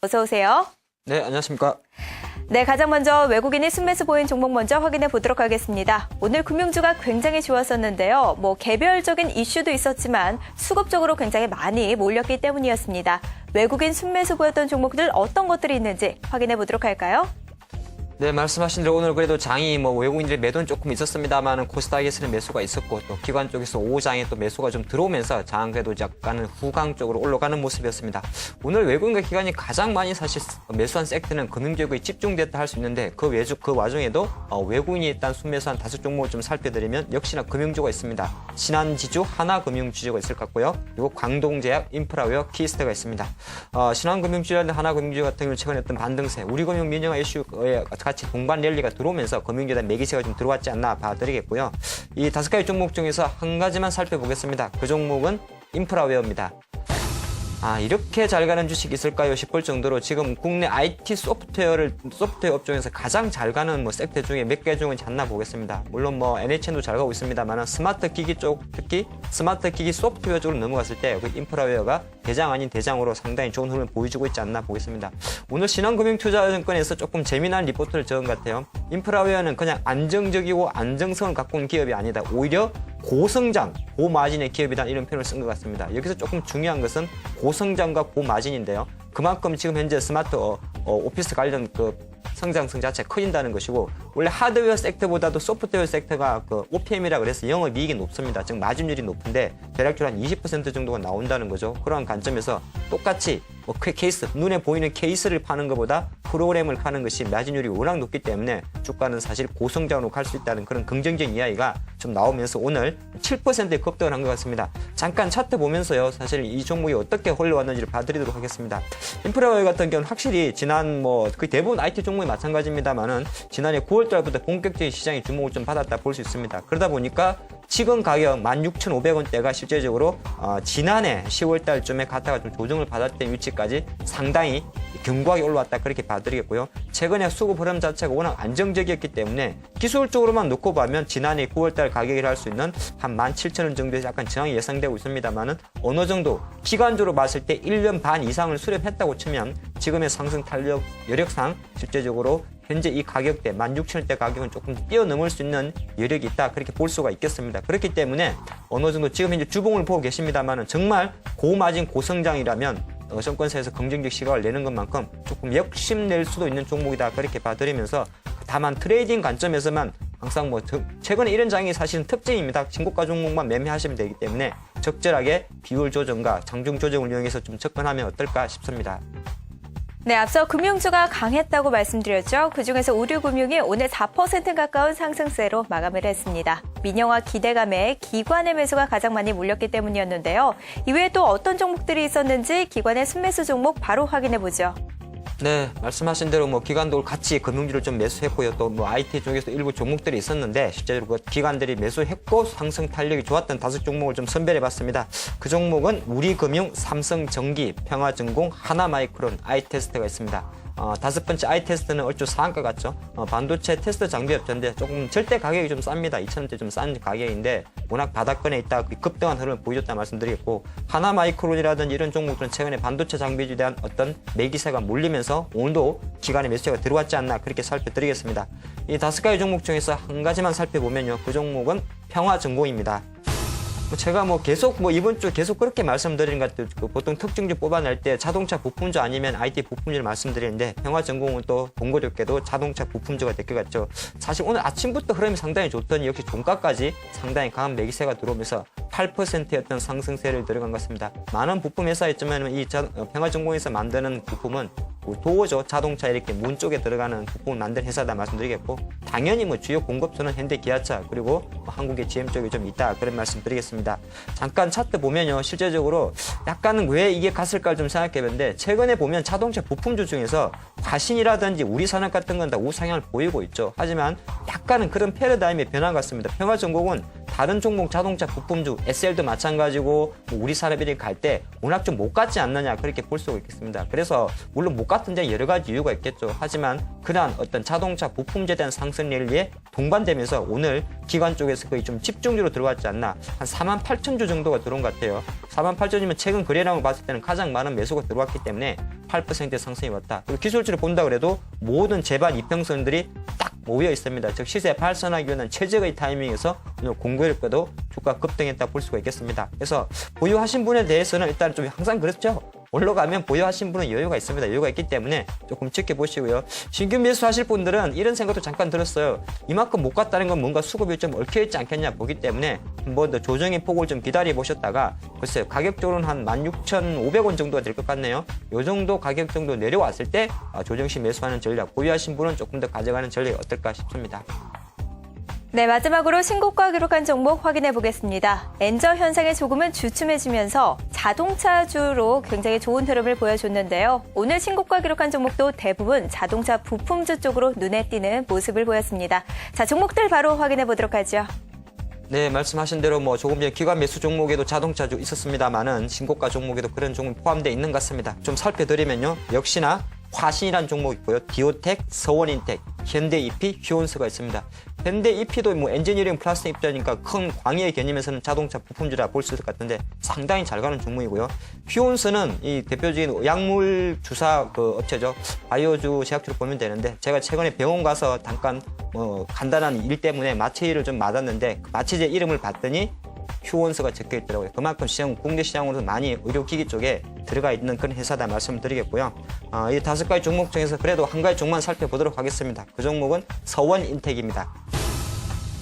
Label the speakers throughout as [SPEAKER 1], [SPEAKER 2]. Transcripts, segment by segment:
[SPEAKER 1] 어서 오세요.
[SPEAKER 2] 네, 안녕하십니까.
[SPEAKER 1] 네, 가장 먼저 외국인이 순매수 보인 종목 먼저 확인해 보도록 하겠습니다. 오늘 금융주가 굉장히 좋았었는데요. 뭐 개별적인 이슈도 있었지만 수급적으로 굉장히 많이 몰렸기 때문이었습니다. 외국인 순매수 보였던 종목들 어떤 것들이 있는지 확인해 보도록 할까요?
[SPEAKER 2] 네, 말씀하신 대로 오늘 그래도 장이 뭐 외국인들의 매도는 조금 있었습니다만은 코스닥에서는 매수가 있었고 또 기관 쪽에서 오장에 또 매수가 좀 들어오면서 장 그래도 약간은 후강 쪽으로 올라가는 모습이었습니다. 오늘 외국인과 기관이 가장 많이 사실 매수한 섹터는 금융지역에 집중됐다 할 수 있는데 그 외주 그 와중에도 어, 외국인이 일단 순매수한 다섯 종목을 좀 살펴드리면 역시나 금융주가 있습니다. 신한지주, 하나금융지주가 있을 것 같고요. 그리고 광동제약, 인프라웨어, 키스트가 있습니다. 어, 신한금융지주라는 하나금융지주 같은 경우는 최근에 어떤 반등세, 우리금융 민영화 이슈에 같이 동반 랠리가 들어오면서 금융주에 매기세가 좀 들어왔지 않나 봐드리겠고요. 이 다섯 가지 종목 중에서 한 가지만 살펴보겠습니다. 그 종목은 인프라웨어입니다. 아 이렇게 잘 가는 주식이 있을까요 싶을 정도로 지금 국내 IT 소프트웨어를 소프트웨어 업종에서 가장 잘 가는 뭐 섹터 중에 몇 개 중에 잤나 보겠습니다. 물론 뭐 NHN도 잘 가고 있습니다만 스마트 기기 쪽 특히 스마트 기기 소프트웨어 쪽으로 넘어갔을 때 그 인프라웨어가 대장 아닌 대장으로 상당히 좋은 흐름을 보여주고 있지 않나 보겠습니다. 오늘 신한금융투자증권에서 조금 재미난 리포트를 적은 것 같아요. 인프라웨어는 그냥 안정적이고 안정성을 갖고 있는 기업이 아니다. 오히려 고성장, 고마진의 기업이다 이런 표현을 쓴 것 같습니다. 여기서 조금 중요한 것은 고성장과 고마진인데요. 그만큼 지금 현재 스마트 어, 어, 오피스 관련 그 성장성 자체가 커진다는 것이고 원래 하드웨어 섹터보다도 소프트웨어 섹터가 그 OPM이라 그래서 영업이익이 높습니다. 즉 마진율이 높은데 대략적으로 한 20% 정도가 나온다는 거죠. 그러한 관점에서 똑같이 뭐그 케이스 눈에 보이는 케이스를 파는 것보다 프로그램을 파는 것이 마진율이 워낙 높기 때문에 주가는 사실 고성장으로 갈 수 있다는 그런 긍정적인 이야기가 좀 나오면서 오늘 7%의 급등을 한 것 같습니다. 잠깐 차트 보면서요. 사실 이 종목이 어떻게 흘러왔는지를 봐드리도록 하겠습니다. 인프라웨어 같은 경우는 확실히 지난 뭐 거의 대부분 IT 종목이 마찬가지입니다만은 지난해 9월 달부터 본격적인 시장이 주목을 좀 받았다 볼 수 있습니다. 그러다 보니까 지금 가격 16,500원대가 실제적으로 어, 지난해 10월 달쯤에 갔다가 좀 조정을 받았던 위치까지 상당히 견고하게 올라왔다 그렇게 봐드리겠고요. 최근에 수급 흐름 자체가 워낙 안정적이었기 때문에 기술적으로만 놓고 보면 지난해 9월 달 가격이라 할 수 있는 한 17,000원 정도에서 약간 저항이 예상되고 있습니다만은 어느 정도 기간적으로 봤을 때 1년 반 이상을 수렴했다고 치면 지금의 상승 탄력 여력상 실제적으로 현재 이 가격대 16,000원대 가격은 조금 뛰어넘을 수 있는 여력이 있다 그렇게 볼 수가 있겠습니다. 그렇기 때문에 어느 정도 지금 현재 주봉을 보고 계십니다만은 정말 고마진 고성장이라면 어, 정권사에서 긍정적 시각을 내는 것만큼 조금 욕심낼 수도 있는 종목이다 그렇게 봐드리면서 다만 트레이딩 관점에서만 항상 뭐 저- 최근에 이런 장이 사실은 특징입니다. 진고가 종목만 매매하시면 되기 때문에 적절하게 비율 조정과 장중 조정을 이용해서 좀 접근하면 어떨까 싶습니다.
[SPEAKER 1] 네, 앞서 금융주가 강했다고 말씀드렸죠. 그중에서 의류금융이 오늘 4% 가까운 상승세로 마감을 했습니다. 민영화 기대감에 기관의 매수가 가장 많이 몰렸기 때문이었는데요. 이외에 또 어떤 종목들이 있었는지 기관의 순매수 종목 바로 확인해 보죠.
[SPEAKER 2] 네, 말씀하신 대로 뭐 기관들 같이 금융주를 좀 매수했고요. 또 뭐 IT 쪽에서 일부 종목들이 있었는데 실제로 그 기관들이 매수했고 상승 탄력이 좋았던 다섯 종목을 좀 선별해 봤습니다. 그 종목은 우리금융, 삼성전기, 평화증공, 하나마이크론, 아이테스트가 있습니다. 어, 다섯 번째 아이 테스트는 얼추 상한가 같죠. 어, 반도체 테스트 장비 업체인데 조금 절대 가격이 좀 쌉니다. 2,000원대 좀 싼 가격인데 워낙 바닥권에 있다 급등한 흐름을 보여줬다 말씀드리겠고 하나 마이크론이라든지 이런 종목들은 최근에 반도체 장비에 대한 어떤 매기세가 몰리면서 오늘도 기간의 매수세가 들어왔지 않나 그렇게 살펴드리겠습니다. 이 다섯 가지 종목 중에서 한 가지만 살펴보면요. 그 종목은 평화증공입니다. 뭐 제가 뭐 계속 뭐 이번 주 계속 그렇게 말씀드리는 것 같아요. 그 보통 특징주 뽑아낼 때 자동차 부품주 아니면 IT 부품주를 말씀드리는데 평화 전공은 또 동고롭게도 자동차 부품주가 될 것 같죠. 사실 오늘 아침부터 흐름이 상당히 좋더니 역시 종가까지 상당히 강한 매기세가 들어오면서 8%였던 상승세를 들어간 것 같습니다. 많은 부품 회사였지만 이 자- 어, 평화 전공에서 만드는 부품은 뭐 도어죠 자동차 이렇게 문 쪽에 들어가는 부품을 만드는 회사다 말씀드리겠고 당연히 뭐 주요 공급처는 현대 기아차 그리고 뭐 한국의 GM 쪽이 좀 있다 그런 말씀드리겠습니다. 잠깐 차트 보면요 실제적으로 약간은 왜 이게 갔을까 좀 생각해 봤는데 최근에 보면 자동차 부품주 중에서 화신이라든지 우리 산업 같은 건 다 우상향을 보이고 있죠. 하지만 약간은 그런 패러다임의 변화 같습니다. 평화전공은 다른 종목 자동차 부품주 SL도 마찬가지고 뭐 우리 사람들이 갈 때 워낙 좀 못 갔지 않느냐 그렇게 볼 수가 있겠습니다. 그래서 물론 못 갔 던데 여러 가지 이유가 있겠죠. 하지만 그러한 어떤 자동차 부품주에 대한 상승 랠리에 동반되면서 오늘 기관 쪽에서 거의 좀 집중적으로 들어왔지 않나 한 4만 8천 주 정도가 들어온 것 같아요. 4만 8천이면 최근 거래량을 봤을 때는 가장 많은 매수가 들어왔기 때문에 8%의 상승이 왔다. 그리고 기술주를 본다 그래도 모든 재반 이평선들이 딱 모여 있습니다. 즉 시세 발산하기 위한 최적의 타이밍에서 오늘 공교롭게도 주가 급등했다 볼 수가 있겠습니다. 그래서 보유하신 분에 대해서는 일단 좀 항상 그렇죠. 올라가면 보유하신 분은 여유가 있습니다. 여유가 있기 때문에 조금 지켜보시고요. 신규 매수하실 분들은 이런 생각도 잠깐 들었어요. 이만큼 못 갔다는 건 뭔가 수급이 좀 얽혀있지 않겠냐 보기 때문에 한번 더 조정의 폭을 좀 기다려 보셨다가 글쎄요 가격적으로는 한 16,500원 정도가 될 것 같네요. 요 정도 가격 정도 내려왔을 때 아, 조정시 매수하는 전략 보유하신 분은 조금 더 가져가는 전략이 어떨까 싶습니다.
[SPEAKER 1] 네, 마지막으로 신고가 기록한 종목 확인해 보겠습니다. 엔저 현상이 조금은 주춤해지면서 자동차 주로 굉장히 좋은 흐름을 보여줬는데요. 오늘 신고가 기록한 종목도 대부분 자동차 부품주 쪽으로 눈에 띄는 모습을 보였습니다. 자, 종목들 바로 확인해 보도록 하죠.
[SPEAKER 2] 네, 말씀하신 대로 뭐 조금 전에 기관 매수 종목에도 자동차 주 있었습니다만은 신고가 종목에도 그런 종목 포함되어 있는 것 같습니다. 좀 살펴드리면요. 역시나 화신이라는 종목 있고요. 디오텍, 서원인텍, 현대이피, 휴온스가 있습니다. 현대이피도 뭐 엔지니어링 플라스틱 입자니까 큰 광의의 개념에서는 자동차 부품주라 볼 수 있을 것 같은데 상당히 잘 가는 종목이고요. 휴온스는 이 대표적인 약물 주사 그 업체죠. 바이오주 제약주로 보면 되는데 제가 최근에 병원 가서 잠깐 뭐 간단한 일 때문에 마취를 좀 맞았는데 그 마취제 이름을 봤더니 휴원서가 적혀 있더라고요. 그만큼 시장, 국내 시장으로도 많이 의료기기 쪽에 들어가 있는 그런 회사다 말씀을 드리겠고요. 어, 이 다섯 가지 종목 중에서 그래도 한 가지 종목만 살펴보도록 하겠습니다. 그 종목은 서원인텍입니다.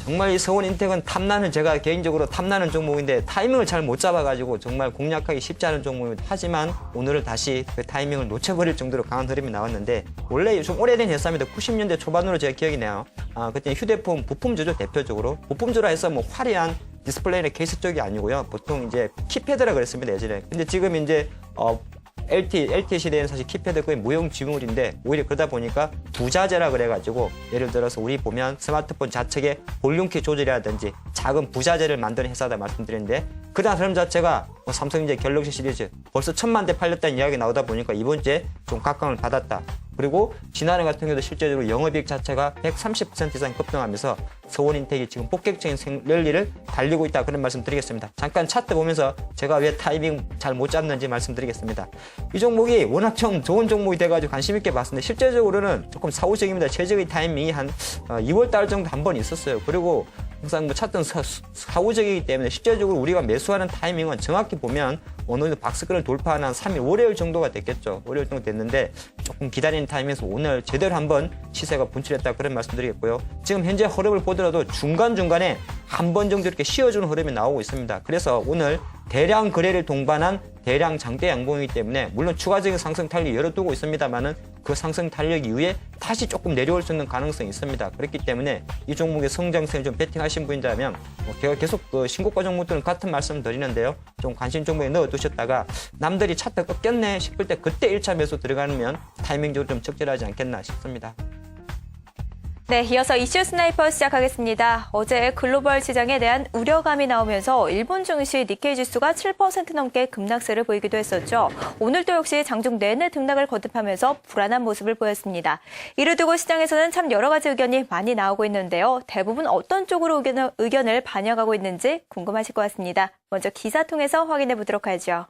[SPEAKER 2] 정말 이 서원 인텍은 탐나는 제가 개인적으로 탐나는 종목인데 타이밍을 잘 못 잡아가지고 정말 공략하기 쉽지 않은 종목입니다. 하지만 오늘은 다시 그 타이밍을 놓쳐버릴 정도로 강한 흐름이 나왔는데 원래 좀 오래된 회사입니다. 90년대 초반으로 제가 기억이 나요. 아, 그때 휴대폰 부품주죠 대표적으로 부품주라 해서 뭐 화려한 디스플레이나 케이스 쪽이 아니고요. 보통 이제 키패드라 그랬습니다 예전에. 근데 지금 이제 어, LT, LT 시대에는 사실 키패드 거의 무용 지물인데 오히려 그러다 보니까 부자재라 그래가지고 예를 들어서 우리 보면 스마트폰 좌측에 볼륨키 조절이라든지 작은 부자재를 만드는 회사다 말씀드렸는데 그 다음 흐름 자체가 뭐 삼성전자 갤럭시 시리즈 벌써 천만 대 팔렸다는 이야기 나오다 보니까 이번 주에 좀 각광을 받았다. 그리고 지난해 같은 경우도 실제적으로 영업이익 자체가 130% 이상 급등하면서 서원인텍이 지금 폭격적인 생- 랠리를 달리고 있다 그런 말씀 드리겠습니다. 잠깐 차트 보면서 제가 왜 타이밍 잘 못 잡는지 말씀드리겠습니다. 이 종목이 워낙 좀 좋은 종목이 돼가지고 관심 있게 봤는데 실제적으로는 조금 사후적입니다. 최적의 타이밍이 한 2월 달 정도 한 번 있었어요. 그리고 항상 뭐 찾던 사, 사후적이기 때문에 실제적으로 우리가 매수하는 타이밍은 정확히 보면 정도 박스권을 돌파하는 한 3일 월요일 정도가 됐겠죠. 월요일 정도 됐는데 조금 기다리는 타임에서 오늘 제대로 한번 시세가 분출했다 그런 말씀드리겠고요. 지금 현재 흐름을 보더라도 중간중간에 한 번 정도 이렇게 쉬어주는 흐름이 나오고 있습니다. 그래서 오늘 대량 거래를 동반한 대량 장대 양봉이기 때문에 물론 추가적인 상승 탄력이 열어두고 있습니다만은 그 상승 탄력 이후에 다시 조금 내려올 수 있는 가능성이 있습니다. 그렇기 때문에 이 종목의 성장성을 좀 베팅하신 분이라면 뭐 제가 계속 그 신고가 종목들은 같은 말씀 드리는데요. 좀 관심 종목에 넣어두 셨다가 남들이 차트 꺾였네 싶을 때 그때 1차 매수 들어가면 타이밍적으로 좀 적절하지 않겠나 싶습니다.
[SPEAKER 1] 네, 이어서 이슈 스나이퍼 시작하겠습니다. 어제 글로벌 시장에 대한 우려감이 나오면서 일본 증시 니케이 지수가 7% 넘게 급락세를 보이기도 했었죠. 오늘도 역시 장중 내내 등락을 거듭하면서 불안한 모습을 보였습니다. 이를 두고 시장에서는 참 여러 가지 의견이 많이 나오고 있는데요. 대부분 어떤 쪽으로 의견을, 반영하고 있는지 궁금하실 것 같습니다. 먼저 기사 통해서 확인해 보도록 하죠.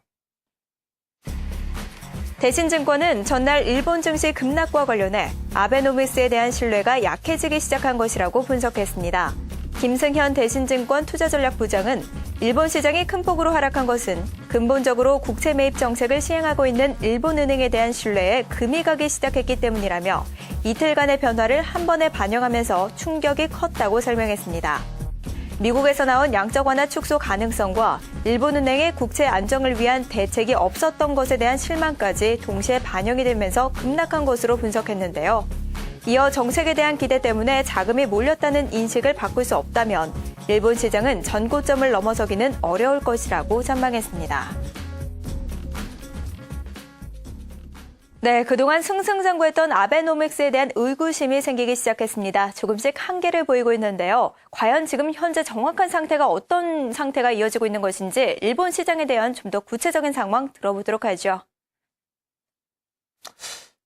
[SPEAKER 1] 대신증권은 전날 일본 증시 급락과 관련해 아베노미스에 대한 신뢰가 약해지기 시작한 것이라고 분석했습니다. 김승현 대신증권 투자전략부장은 일본 시장이 큰 폭으로 하락한 것은 근본적으로 국채 매입 정책을 시행하고 있는 일본 은행에 대한 신뢰에 금이 가기 시작했기 때문이라며 이틀간의 변화를 한 번에 반영하면서 충격이 컸다고 설명했습니다. 미국에서 나온 양적 완화 축소 가능성과 일본은행의 국채 안정을 위한 대책이 없었던 것에 대한 실망까지 동시에 반영이 되면서 급락한 것으로 분석했는데요. 이어 정책에 대한 기대 때문에 자금이 몰렸다는 인식을 바꿀 수 없다면 일본 시장은 전고점을 넘어서기는 어려울 것이라고 전망했습니다. 네, 그동안 승승장구했던 아베노믹스에 대한 의구심이 생기기 시작했습니다. 조금씩 한계를 보이고 있는데요. 과연 지금 현재 정확한 상태가 어떤 상태가 이어지고 있는 것인지 일본 시장에 대한 좀 더 구체적인 상황 들어보도록 하죠.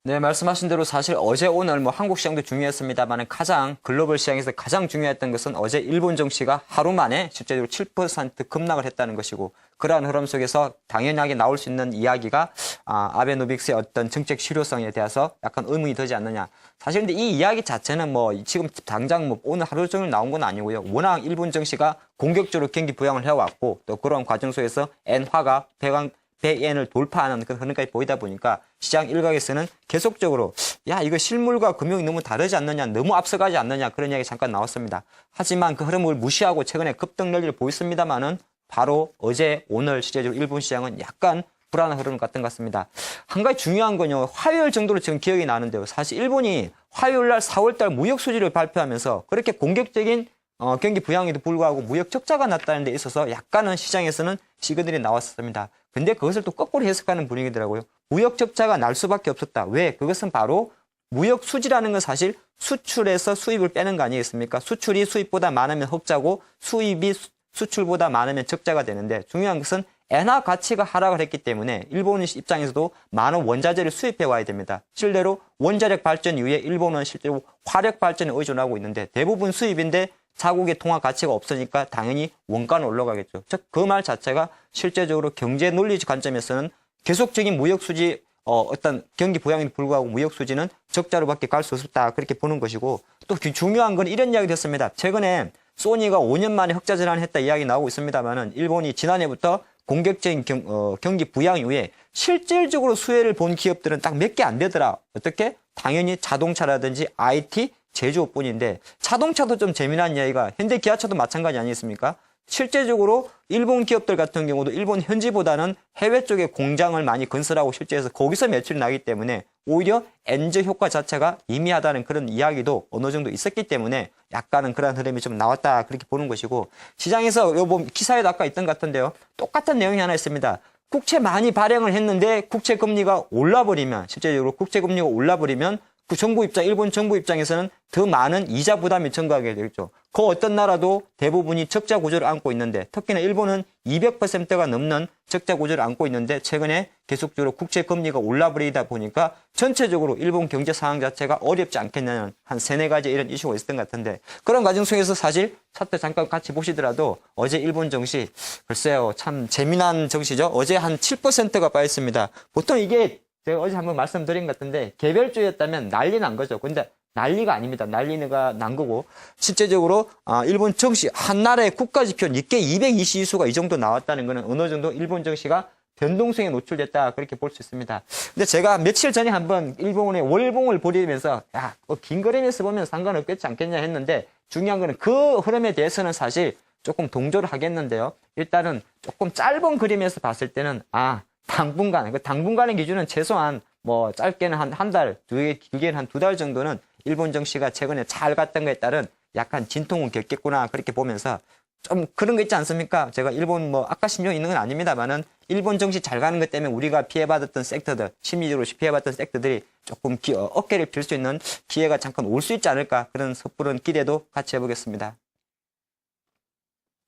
[SPEAKER 2] 네, 말씀하신 대로 사실 어제 오늘 뭐 한국 시장도 중요했습니다만 가장 글로벌 시장에서 가장 중요했던 것은 어제 일본 증시가 하루 만에 실제로 7% 급락을 했다는 것이고 그러한 흐름 속에서 당연하게 나올 수 있는 이야기가 아, 아베노믹스의 어떤 정책 실효성에 대해서 약간 의문이 되지 않느냐. 사실 근데 이 이야기 자체는 뭐 지금 당장 뭐 오늘 하루 종일 나온 건 아니고요. 워낙 일본 증시가 공격적으로 경기 부양을 해왔고 또 그런 과정 속에서 엔화가 배강 100엔을 돌파하는 그런 흐름까지 보이다 보니까 시장 일각에서는 계속적으로 야 이거 실물과 금융이 너무 다르지 않느냐 너무 앞서가지 않느냐 그런 이야기 잠깐 나왔습니다. 하지만 그 흐름을 무시하고 최근에 급등 랠리를 보였습니다만은 바로 어제 오늘 실제적으로 일본 시장은 약간 불안한 흐름 같은 것 같습니다. 한 가지 중요한 건요. 화요일 정도로 지금 기억이 나는데요. 사실 일본이 화요일 날 4월 달 무역 수지를 발표하면서 그렇게 공격적인 어, 경기 부양에도 불구하고 무역 적자가 났다는 데 있어서 약간은 시장에서는 시그널이 나왔었습니다. 근데 그것을 또 거꾸로 해석하는 분위기더라고요. 무역 적자가 날 수밖에 없었다. 왜? 그것은 바로 무역 수지라는 건 사실 수출에서 수입을 빼는 거 아니겠습니까? 수출이 수입보다 많으면 흑자고 수입이 수- 수출보다 많으면 적자가 되는데 중요한 것은 엔화 가치가 하락을 했기 때문에 일본 입장에서도 많은 원자재를 수입해 와야 됩니다. 실제로 원자력 발전 이후에 일본은 실제로 화력 발전에 의존하고 있는데 대부분 수입인데 자국의 통화 가치가 없으니까 당연히 원가는 올라가겠죠. 즉 그 말 자체가 실제적으로 경제 논리적 관점에서는 계속적인 무역 수지 어, 어떤 경기 부양에도 불구하고 무역 수지는 적자로밖에 갈 수 없다 그렇게 보는 것이고 또그 중요한 건 이런 이야기 됐습니다. 최근에 소니가 5년 만에 흑자 전환을 했다 이야기 나오고 있습니다만은 일본이 지난해부터 공격적인 경, 어, 경기 부양 이후에 실질적으로 수혜를 본 기업들은 딱 몇 개 안 되더라. 어떻게? 당연히 자동차라든지 IT, 제조업뿐인데 자동차도 좀 재미난 이야기가 현대 기아차도 마찬가지 아니겠습니까? 실제적으로 일본 기업들 같은 경우도 일본 현지보다는 해외 쪽에 공장을 많이 건설하고 실제에서 거기서 매출이 나기 때문에 오히려 엔저 효과 자체가 미미하다는 그런 이야기도 어느 정도 있었기 때문에 약간은 그런 흐름이 좀 나왔다 그렇게 보는 것이고 시장에서 요뭐 기사에도 아까 있던 것 같은데요. 똑같은 내용이 하나 있습니다. 국채 많이 발행을 했는데 국채 금리가 올라버리면 실제적으로 국채 금리가 올라버리면 그 정부 입장, 일본 정부 입장에서는 더 많은 이자 부담이 증가하게 되겠죠. 그 어떤 나라도 대부분이 적자 구조를 안고 있는데 특히나 일본은 200%가 넘는 적자 구조를 안고 있는데 최근에 계속적으로 국채 금리가 올라버리다 보니까 전체적으로 일본 경제 상황 자체가 어렵지 않겠냐는 한 세네 가지 이런 이슈가 있었던 것 같은데 그런 과정 속에서 사실 차트 잠깐 같이 보시더라도 어제 일본 정시 글쎄요 참 재미난 정시죠. 어제 한 7%가 빠졌습니다. 보통 이게 제가 어제 한번 말씀드린 것 같은데 개별주였다면 난리 난 거죠. 근데 난리가 아닙니다. 난리가 난 거고 실제적으로 아, 일본 정시 한 나라의 국가 지표 니케 220지수가 이 정도 나왔다는 것은 어느 정도 일본 정시가 변동성에 노출됐다 그렇게 볼 수 있습니다. 근데 제가 며칠 전에 한번 일본의 월봉을 보리면서 야, 뭐긴 그림에서 보면 상관없겠지 않겠냐 했는데 중요한 거는 그 흐름에 대해서는 사실 조금 동조를 하겠는데요. 일단은 조금 짧은 그림에서 봤을 때는 아 당분간 그 당분간의 기준은 최소한 뭐 짧게는 한 한 달, 두 개 길게는 한 두 달 정도는 일본 정시가 최근에 잘 갔던 거에 따른 약간 진통은 겪겠구나 그렇게 보면서 좀 그런 거 있지 않습니까? 제가 일본 뭐 아까 신경 있는 건 아닙니다만은 일본 정시 잘 가는 것 때문에 우리가 피해받았던 섹터들 심리적으로 피해받았던 섹터들이 조금 기, 어, 어깨를 필 수 있는 기회가 잠깐 올 수 있지 않을까 그런 섣부른 기대도 같이 해보겠습니다.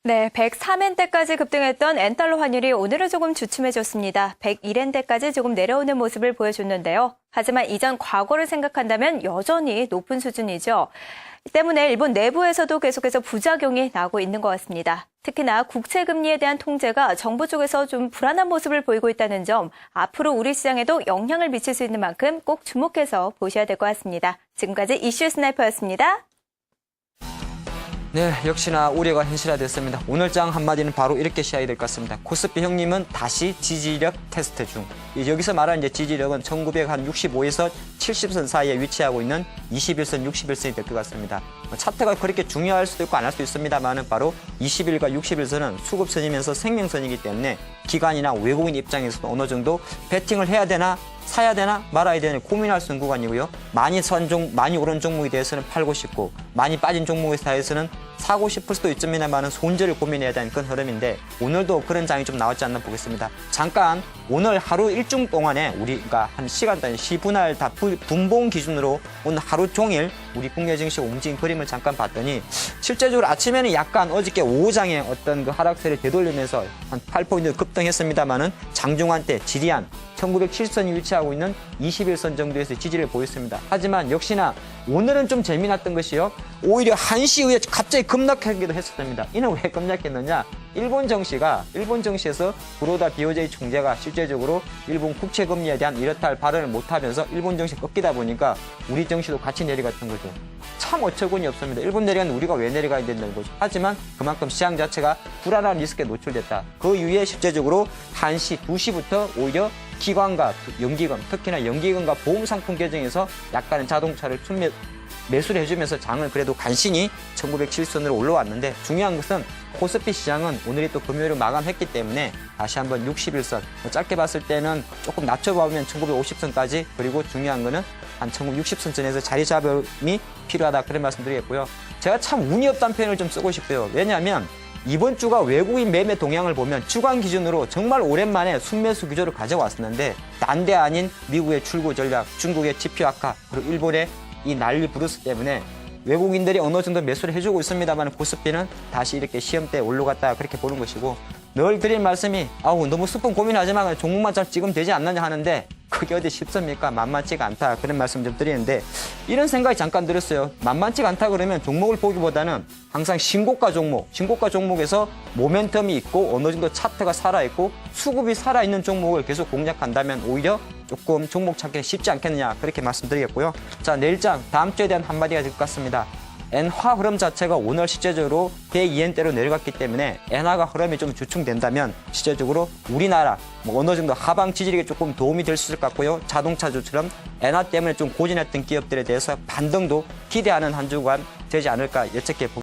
[SPEAKER 1] 네, 103엔 대까지 급등했던 엔달러 환율이 오늘은 조금 주춤해졌습니다. 101엔 대까지 조금 내려오는 모습을 보여줬는데요. 하지만 이전 과거를 생각한다면 여전히 높은 수준이죠. 때문에 일본 내부에서도 계속해서 부작용이 나고 있는 것 같습니다. 특히나 국채 금리에 대한 통제가 정부 쪽에서 좀 불안한 모습을 보이고 있다는 점, 앞으로 우리 시장에도 영향을 미칠 수 있는 만큼 꼭 주목해서 보셔야 될 것 같습니다. 지금까지 이슈 스나이퍼였습니다.
[SPEAKER 2] 네, 역시나 우려가 현실화됐습니다. 오늘 장 한마디는 바로 이렇게 시작이 될 것 같습니다. 코스피 형님은 다시 지지력 테스트 중. 이 여기서 말하는 이제 지지력은 1965에서 70선 사이에 위치하고 있는 21선, 61선이 될 것 같습니다. 뭐 차트가 그렇게 중요할 수도 있고 안 할 수도 있습니다만은 바로 20일과 60일선은 수급선이면서 생명선이기 때문에 기관이나 외국인 입장에서도 어느 정도 베팅을 해야 되나 사야 되나 말아야 되나 고민할 수 있는 구간이고요. 많이 선 종, 많이 오른 종목에 대해서는 팔고 싶고 많이 빠진 종목에 대해서는 사고 싶을 수도 있습니다만은 손절을 고민해야 되는 그런 흐름인데 오늘도 그런 장이 좀 나왔지 않나 보겠습니다. 잠깐 오늘 하루 일중 동안에 우리가 한 시간 단위 시분할 다 부- 분봉 기준으로 오늘 하루 종일 우리 국내 증시 움직인 그림을 잠깐 봤더니 실제적으로 아침에는 약간 어저께 오후장에 어떤 그 하락세를 되돌리면서 한 8포인트 급등했습니다만은 장중한 때 지리한 1970선이 위치하고 있는 21선 정도에서 지지를 보였습니다. 하지만 역시나 오늘은 좀 재미났던 것이요. 오히려 1시 이후에 갑자기 급락하기도 했었답니다. 이는 왜 급락했느냐? 일본 정시가 일본 정시에서 구로다 비오제이 총재가 실제적으로 일본 국채 금리에 대한 이렇다 할 발언을 못 하면서 일본 정시 꺾이다 보니까 우리 정시도 같이 내려갔던 거죠. 참 어처구니 없습니다. 일본 내려가는 우리가 왜 내려가야 된다는 거죠. 하지만 그만큼 시장 자체가 불안한 리스크에 노출됐다. 그 이후에 실제적으로 1시, 2시부터 오히려 기관과 연기금, 특히나 연기금과 보험 상품 계정에서 약간의 자동차를 순매, 매수를 해주면서 장을 그래도 간신히 1907선으로 올라왔는데 중요한 것은 코스피 시장은 오늘이 또 금요일을 마감했기 때문에 다시 한번 61선, 뭐 짧게 봤을 때는 조금 낮춰보면 1950선까지 그리고 중요한 거는 한 1960선 전에서 자리 잡음이 필요하다 그런 말씀 드리겠고요. 제가 참 운이 없다는 표현을 좀 쓰고 싶어요. 왜냐하면 이번 주가 외국인 매매 동향을 보면 주간 기준으로 정말 오랜만에 순매수 구조를 가져왔었는데 딴데 아닌 미국의 출구 전략, 중국의 지표 악화, 그리고 일본의 이 난리 브루스 때문에 외국인들이 어느 정도 매수를 해주고 있습니다만 코스피는 다시 이렇게 시험대에 올라갔다 그렇게 보는 것이고 늘 드린 말씀이 아우 너무 스푼 고민하지 마 종목만 잘 찍으면 되지 않느냐 하는데 그게 어디 쉽습니까? 만만치가 않다. 그런 말씀 좀 드리는데 이런 생각이 잠깐 들었어요. 만만치가 않다 그러면 종목을 보기보다는 항상 신고가 종목 신고가 종목에서 모멘텀이 있고 어느 정도 차트가 살아있고 수급이 살아있는 종목을 계속 공략한다면 오히려 조금 종목 찾기는 쉽지 않겠느냐 그렇게 말씀드리겠고요. 자 내일장 다음 주에 대한 한마디가 될 것 같습니다 엔화 흐름 자체가 오늘 실제적으로 102엔대로 내려갔기 때문에 엔화가 흐름이 좀 주춤된다면 실제적으로 우리나라 뭐 어느 정도 하방 지지력에 조금 도움이 될 수 있을 것 같고요. 자동차주처럼 엔화 때문에 좀 고진했던 기업들에 대해서 반등도 기대하는 한 주간 되지 않을까 예측해 봅니다.